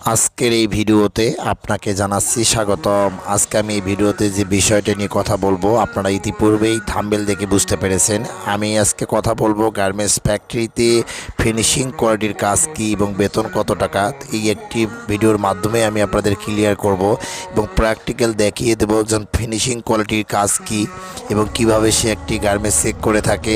আজকের এই ভিডিওতে আপনাকে জানাচ্ছি স্বাগতম। আজকে আমি এই ভিডিওতে যে বিষয়টা নিয়ে কথা বলব, আপনারা ইতিপূর্বেই থাম্বেল দেখে বুঝতে পেরেছেন। আমি আজকে কথা বলব গার্মেন্টস ফ্যাক্টরিতে ফিনিশিং কোয়ালিটির কাজ কী এবং বেতন কত টাকা। এই একটি ভিডিওর মাধ্যমে আমি আপনাদের ক্লিয়ার করব এবং প্র্যাকটিক্যাল দেখিয়ে দেবো ফিনিশিং কোয়ালিটির কাজ কী এবং কীভাবে সে একটি গার্মেন্টস চেক করে থাকে।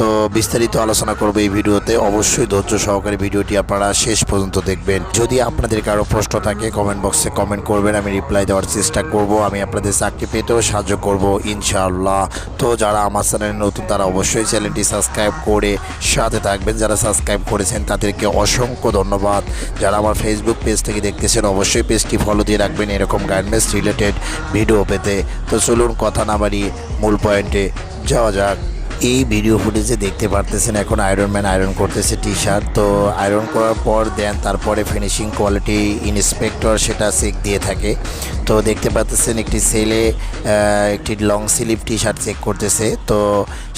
তো বিস্তারিত আলোচনা করব এই ভিডিওতে। অবশ্যই ধৈর্য সহকারে ভিডিওটি আপনারা শেষ পর্যন্ত দেখবেন। যদি আপনাদের কারও প্রশ্ন থাকে কমেন্ট বক্সে কমেন্ট করবেন। আমি রিপ্লাই দেওয়ার চেষ্টা করব। আমি আপনাদের চাকরি পেতেও সাহায্য করব, ইনশাআল্লাহ। তো যারা আমার চ্যানেলে নতুন, তারা অবশ্যই চ্যানেলটি সাবস্ক্রাইব করে সাথে থাকবেন। যারা সাবস্ক্রাইব করেছেন, তাদেরকে অসংখ্য ধন্যবাদ। যারা আমার ফেসবুক পেজ থেকে দেখতেছেন, অবশ্যই পেজটি ফলো দিয়ে রাখবেন। এরকম গার্মেন্টস রিলেটেড ভিডিও পেতে। তো চলুন, কথা না বাড়িয়ে মূল পয়েন্টে যাওয়া যাক। এই ভিডিও ফুটেজে দেখতে পারতেছেন এখন আয়রন ম্যান আয়রন করতেছে টি শার্ট তো আয়রন করার পর দেন তারপরে ফিনিশিং কোয়ালিটি ইন্সপেক্টর সেটা চেক দিয়ে থাকে। তো দেখতে পাচ্তেছেন একটি ছেলে একটি long sleeve T shirt check করতেছে। তো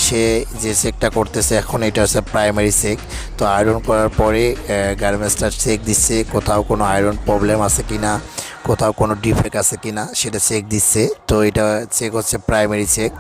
সে যে চেকটা করতেছে এখন এটা হচ্ছে প্রাইমারি চেক তো আয়রন করার পরে গার্মেন্টসটা চেক দিচ্ছে, কোথাও কোনো আয়রন প্রবলেম আছে কি না কোথাও কোনো ডিফেক্ট আছে কি না সেটা চেক দিচ্ছে। তো এটা চেক হচ্ছে প্রাইমারি চেক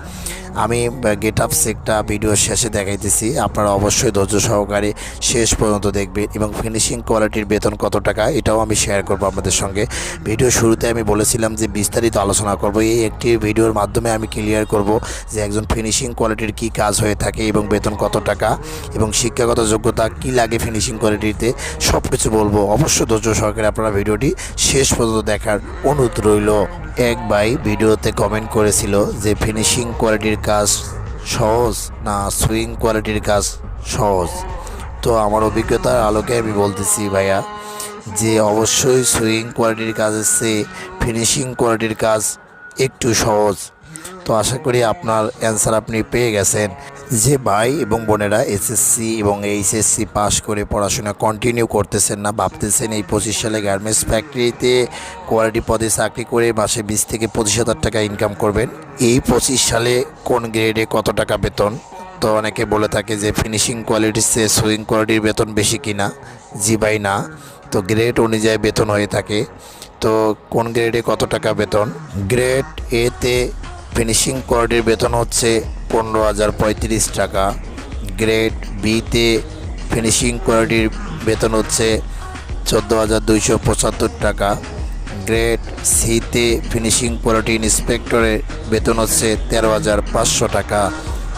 আমি গেট আপ চেকটা ভিডিও শেষে দেখাইতেছি। আপনারা অবশ্যই ধৈর্য সহকারে শেষ পর্যন্ত দেখবেন এবং ফিনিশিং কোয়ালিটির বেতন কত টাকা, এটাও আমি শেয়ার করব আপনাদের সঙ্গে। ভিডিও শুরুতে আমি বলেছিলাম যে বিস্তারিত আলোচনা করব। এই একটি ভিডিওর মাধ্যমে আমি ক্লিয়ার করব যে একজন ফিনিশিং কোয়ালিটির কি কাজ হয়ে থাকে এবং বেতন কত টাকা এবং শিক্ষাগত যোগ্যতা কি লাগে ফিনিশিং কোয়ালিটিতে সব কিছু বলব। অবশ্যই ধৈর্য সহকারে আপনারা ভিডিওটি শেষ পর্যন্ত দেখার অনুরোধ রইল। এক ভাই ভিডিওতে কমেন্ট করেছিল যে ফিনিশিং কোয়ালিটির কাজ সহজ না সুইং কোয়ালিটির কাজ সহজ? তো আমার অভিজ্ঞতার আলোকে আমি বলতেছি, ভাইয়া, যে অবশ্যই সুইং কোয়ালিটির কাজ চেয়ে ফিনিশিং কোয়ালিটির কাজ একটু সহজ। তো আশা করি আপনার অ্যান্সার আপনি পেয়ে গেছেন। যে ভাই এবং বোনেরা এসএসসি এবং এইচএসসি পাশ করে পড়াশোনা কন্টিনিউ করতেছেন না, ভাবতেছেন এই পঁচিশ সালে গার্মেন্টস ফ্যাক্টরিতে কোয়ালিটি পদে চাকরি করে মাসে বিশ থেকে পঁচিশ হাজার টাকা ইনকাম করবেন। এই পঁচিশ সালে কোন গ্রেডে কত টাকা বেতন? তো অনেকে বলে থাকে যে ফিনিশিং কোয়ালিটির চেয়ে সুইং কোয়ালিটির বেতন বেশি কিনা? জি ভাই, না। তো গ্রেড অনুযায়ী বেতন হয়ে থাকে। তো কোন গ্রেডে কত টাকা বেতন? গ্রেড এতে ফিনিশিং কোয়ালিটির বেতন হচ্ছে পনেরো হাজার পঁয়ত্রিশ টাকা। গ্রেড বিতে ফিনিশিং কোয়ালিটির বেতন হচ্ছে চোদ্দ হাজার দুইশো পঁচাত্তর টাকা। গ্রেড সিতে ফিনিশিং কোয়ালিটি ইন্সপেক্টরের বেতন হচ্ছে তেরো হাজার পাঁচশো টাকা।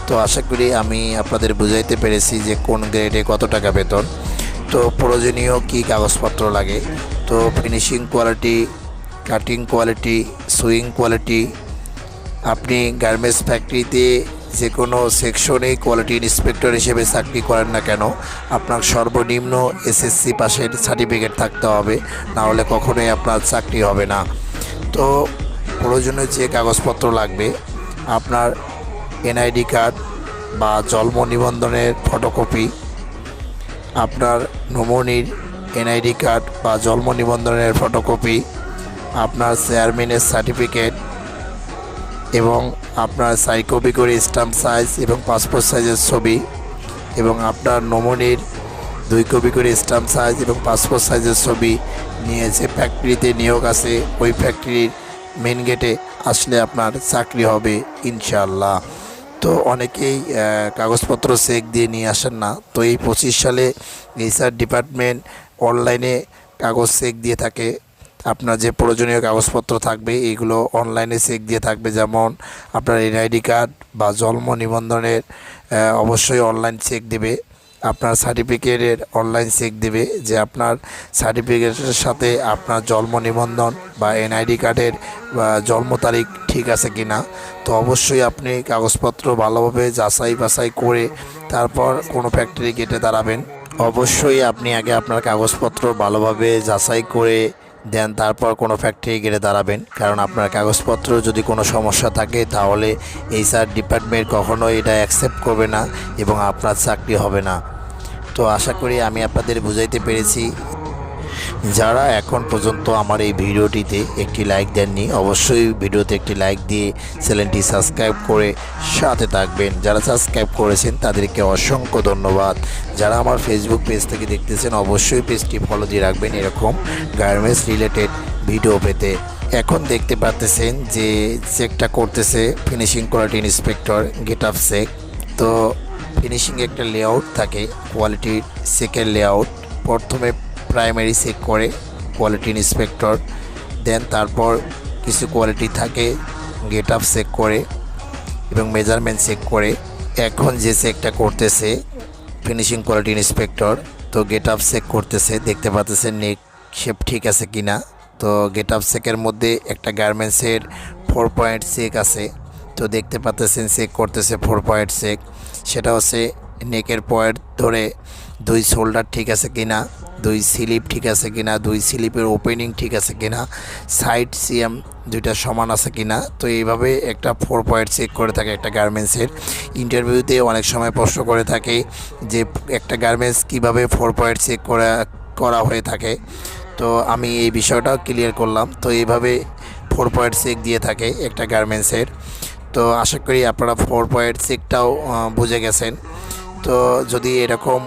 তো আশা করি আমি আপনাদের বুঝাইতে পেরেছি যে কোন গ্রেডে কত টাকা বেতন। তো প্রয়োজনীয় কী কাগজপত্র লাগে? তো finishing quality cutting quality sewing quality আপনি গার্মেন্টস ফ্যাক্টরিতে যে কোনো সেকশনে কোয়ালিটি ইন্সপেক্টর হিসেবে চাকরি করেন না কেন, আপনার সর্বনিম্ন এসএসসি পাশের সার্টিফিকেট থাকতে হবে না হলে কখনোই আপনার চাকরি হবে না। তো প্রয়োজনীয় যে কাগজপত্র লাগবে, আপনার এনআইডি কার্ড বা জন্ম নিবন্ধনের ফটোকপি আপনার নমনির এনআইডি কার্ড বা জন্ম নিবন্ধনের ফটোকপি আপনার চেয়ারম্যানের সার্টিফিকেট এবং আপনার সাই কপি করে স্টাম্প সাইজ এবং পাসপোর্ট সাইজের ছবি এবং আপনার নমনির দুই কপি করে স্টাম্প সাইজ এবং পাসপোর্ট সাইজের ছবি নিয়ে যে ফ্যাক্টরিতে নিয়োগ আছে, ওই ফ্যাক্টরির মেন গেটে আসলে আপনার চাকরি হবে ইনশাল্লাহ তো অনেকেই কাগজপত্র চেক দিয়ে নিয়ে আসেন না। তো এই পঁচিশ সালে এইচআর ডিপার্টমেন্ট অনলাইনে কাগজ চেক দিয়ে থাকে। আপনার যে প্রয়োজনীয় কাগজপত্র থাকবে এইগুলো অনলাইনে চেক দিয়ে থাকবে। যেমন আপনার এনআইডি কার্ড বা জন্ম নিবন্ধনের অবশ্যই অনলাইন চেক দেবে। আপনার সার্টিফিকেটের অনলাইন চেক দেবে যে আপনার সার্টিফিকেটের সাথে আপনার জন্ম নিবন্ধন বা এনআইডি কার্ডের জন্ম তারিখ ঠিক আছে কি না তো অবশ্যই আপনি কাগজপত্র ভালোভাবে যাচাই বাছাই করে তারপর কোনো ফ্যাক্টরি গেটে দাঁড়াবেন। অবশ্যই আপনি আগে আপনার কাগজপত্র ভালোভাবে যাচাই করে দেন তারপর কোনো ফ্যাক্টরি গেলে দাঁড়াবেন। কারণ আপনার কাগজপত্র যদি কোনো সমস্যা থাকে, তাহলে এইচআর ডিপার্টমেন্ট কখনো এটা অ্যাকসেপ্ট করবে না এবং আপনার চাকরি হবে না। তো আশা করি আমি আপনাদের বুঝাইতে পেরেছি। যারা এখন পর্যন্ত আমার এই ভিডিওটিতে একটি লাইক দেননি, অবশ্যই ভিডিওতে একটি লাইক দিয়ে চ্যানেলটি সাবস্ক্রাইব করে সাথে থাকবেন। যারা সাবস্ক্রাইব করেছেন, তাদেরকে অসংখ্য ধন্যবাদ। যারা আমার ফেসবুক পেজ থেকে দেখতেছেন, অবশ্যই পেজটি ফলো দিয়ে রাখবেন এরকম গার্মেন্টস রিলেটেড ভিডিও পেতে। এখন দেখতে পাচ্তেছেন যে চেকটা করতেছে finishing quality inspector get up check তো ফিনিশিং একটা লেআউট থাকে কোয়ালিটির চেকের লেআউট প্রথমে প্রাইমারি চেক করে কোয়ালিটি ইন্সপেক্টর দেন তারপর কিছু কোয়ালিটি থাকে গেট আপ চেক করে এবং মেজারমেন্ট চেক করে। এখন যে চেকটা করতেছে ফিনিশিং কোয়ালিটি ইন্সপেক্টর তো গেট আপ চেক করতেছে, দেখতে পাচ্ছেন নেক শেপ ঠিক আছে কিনা। তো গেট আপ চেকের মধ্যে একটা গার্মেন্টসের ফোর পয়েন্ট চেক আছে। তো দেখতে পাচ্ছেন চেক করতেছে ফোর পয়েন্ট চেক সেটা হচ্ছে নেকের পয়েন্ট ধরে দুই শোল্ডার ঠিক আছে কিনা। দুই স্লিপ ঠিক আছে কিনা, দুই স্লিপের ওপেনিং ঠিক আছে কিনা সাইড সিএম দুইটা সমান আছে কিনা, তো এইভাবে একটা ফোর পয়েন্ট চেক করে থাকে একটা গার্মেন্টসের ইন্টারভিউতে অনেক সময় প্রশ্ন করে থাকে যে একটা গার্মেন্টস কীভাবে ফোর পয়েন্ট চেক করা করা হয়ে থাকে। তো আমি এই বিষয়টাও ক্লিয়ার করলাম। তো এইভাবে ফোর পয়েন্ট চেক দিয়ে থাকে একটা গার্মেন্টসের তো আশা করি আপনারা ফোর পয়েন্ট চেকটাও বুঝে গেছেন। তো যদি এরকম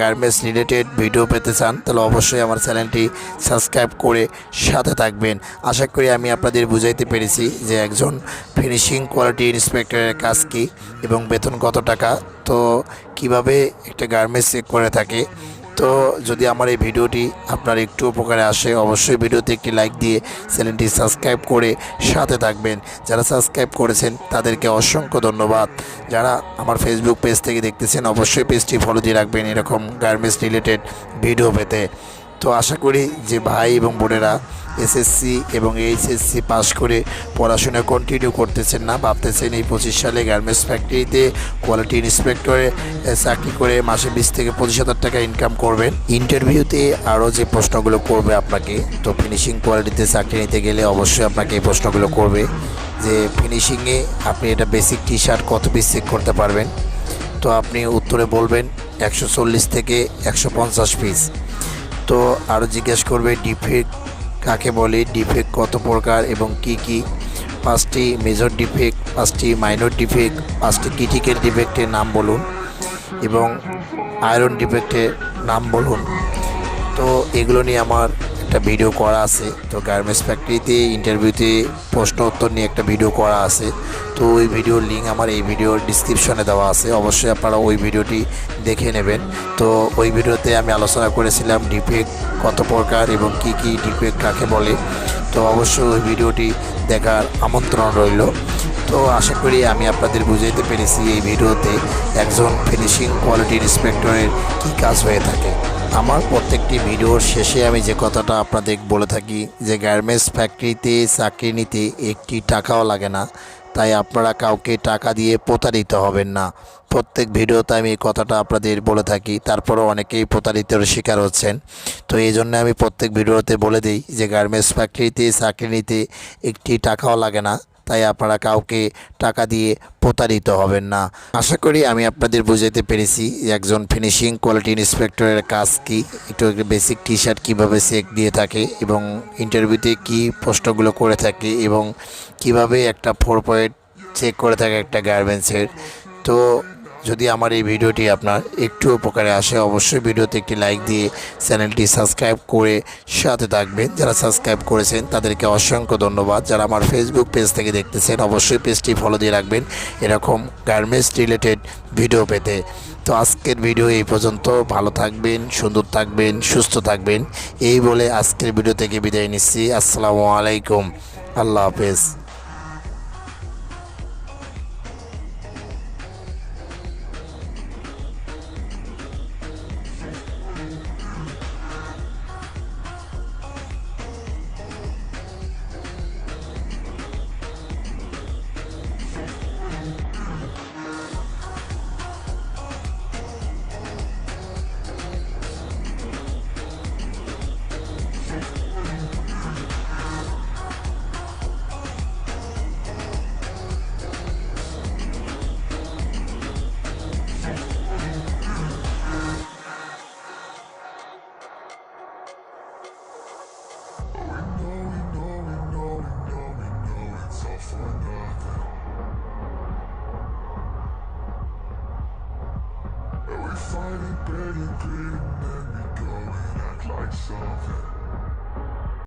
গার্মেন্টস রিলেটেড ভিডিও পেতে চান, তাহলে অবশ্যই আমার চ্যানেলটি সাবস্ক্রাইব করে সাথে থাকবেন। আশা করি আমি আপনাদের বুঝাইতে পেরেছি যে একজন ফিনিশিং কোয়ালিটি ইন্সপেক্টরের কাজ কী এবং বেতন কত টাকা, তো কীভাবে একটা গার্মেন্টস চেক করে থাকে। তো যদি আমার এই ভিডিওটি আপনার একটু উপকারে আসে, অবশ্যই ভিডিওতে একটি লাইক দিয়ে চ্যানেলটি সাবস্ক্রাইব করে সাথে থাকবেন। যারা সাবস্ক্রাইব করেছেন, তাদেরকে অসংখ্য ধন্যবাদ। যারা আমার ফেসবুক পেজ থেকে দেখতেছেন, অবশ্যই পেজটি ফলো দিয়ে রাখবেন এরকম গার্মেন্টস রিলেটেড ভিডিও পেতে। তো আশা করি যে ভাই এবং বোনেরা এসএসসি এবং এইচএসসি পাস করে পড়াশোনা কন্টিনিউ করতেছেন না, ভাবতেছেন এই পঁচিশ সালে গার্মেন্টস ফ্যাক্টরিতে কোয়ালিটি ইন্সপেক্টরে চাকরি করে মাসে বিশ থেকে পঁচিশ হাজার টাকা ইনকাম করবেন। ইন্টারভিউতে আরও যে প্রশ্নগুলো করবে আপনাকে, তো ফিনিশিং কোয়ালিটিতে চাকরি নিতে গেলে অবশ্যই আপনাকে এই প্রশ্নগুলো করবে যে ফিনিশিংয়ে আপনি এটা বেসিক টি শার্ট কত পিস চেক করতে পারবেন? তো আপনি উত্তরে বলবেন একশো চল্লিশ থেকে একশো পঞ্চাশ পিস তো আরও জিজ্ঞেস করবে ডিফেক্ট কাকে বলে, ডিফেক্ট কত প্রকার এবং কি কি? পাঁচটি মেজর ডিফেক্ট, পাঁচটি মাইনর ডিফেক্ট, পাঁচটি ক্রিটিক্যাল ডিফেক্টের নাম বলুন এবং আয়রন ডিফেক্টের নাম বলুন। তো এগুলো নিয়ে আমার একটা ভিডিও করা আছে। তো গার্মেন্টস ফ্যাক্টরিতে ইন্টারভিউতে প্রশ্ন উত্তর নিয়ে একটা ভিডিও করা আছে। তো ওই ভিডিওর লিঙ্ক আমার এই ভিডিওর ডিসক্রিপশনে দেওয়া আছে। অবশ্যই আপনারা ওই ভিডিওটি দেখে নেবেন। তো ওই ভিডিওতে আমি আলোচনা করেছিলাম ডিফেক্ট কত প্রকার এবং কি কি ডিফেক্ট কাকে বলে। তো অবশ্যই ওই ভিডিওটি দেখার আমন্ত্রণ রইল। তো আশা করি আমি আপনাদের বুঝাইতে পেরেছি এই ভিডিওতে একজন ফিনিশিং কোয়ালিটি ইন্সপেক্টরের কী কাজ হয়ে থাকে। আমার প্রত্যেকটি ভিডিওর শেষে আমি যে কথাটা আপনাদের বলে থাকি যে গার্মেন্টস ফ্যাক্টরিতে চাকরি নিতে একটি টাকাও লাগে না। তাই আপনারা কাউকে টাকা দিয়ে প্রতারিত হবেন না। প্রত্যেক ভিডিওতে আমি এই কথাটা আপনাদের বলে থাকি। তারপরও অনেকেই প্রতারিতের শিকার হচ্ছেন। তো এই জন্য আমি প্রত্যেক ভিডিওতে বলে দিই যে গার্মেন্টস ফ্যাক্টরিতে চাকরি নিতে একটি টাকাও লাগে না। তাই আপনারা কাউকে টাকা দিয়ে প্রতারিত হবেন না। আশা করি আমি আপনাদের বুঝাইতে পেরেছি একজন ফিনিশিং কোয়ালিটি ইন্সপেক্টরের কাজ কি, একটু বেসিক টি শার্ট কীভাবে চেক দিয়ে থাকে এবং ইন্টারভিউতে কি প্রশ্নগুলো করে থাকে এবং কীভাবে একটা ফোর পয়েন্ট চেক করে থাকে একটা গার্মেন্টসের তো যদি আমার এই ভিডিওটি আপনার একটু উপকারে আসে, অবশ্যই ভিডিওতে একটি লাইক দিয়ে চ্যানেলটি সাবস্ক্রাইব করে সাথে থাকবেন। যারা সাবস্ক্রাইব করেছেন, তাদেরকে অসংখ্য ধন্যবাদ। যারা আমার ফেসবুক পেজ থেকে দেখতেছেন, অবশ্যই পেজটি ফলো দিয়ে রাখবেন। এরকম গার্মেন্টস রিলেটেড ভিডিও পেতে। তো আজকের ভিডিও এই পর্যন্ত। ভালো থাকবেন, সুন্দর থাকবেন, সুস্থ থাকবেন। এই বলে আজকের ভিডিও থেকে বিদায় নিচ্ছি। আসসালামু আলাইকুম। আল্লাহ হাফেজ। Baby.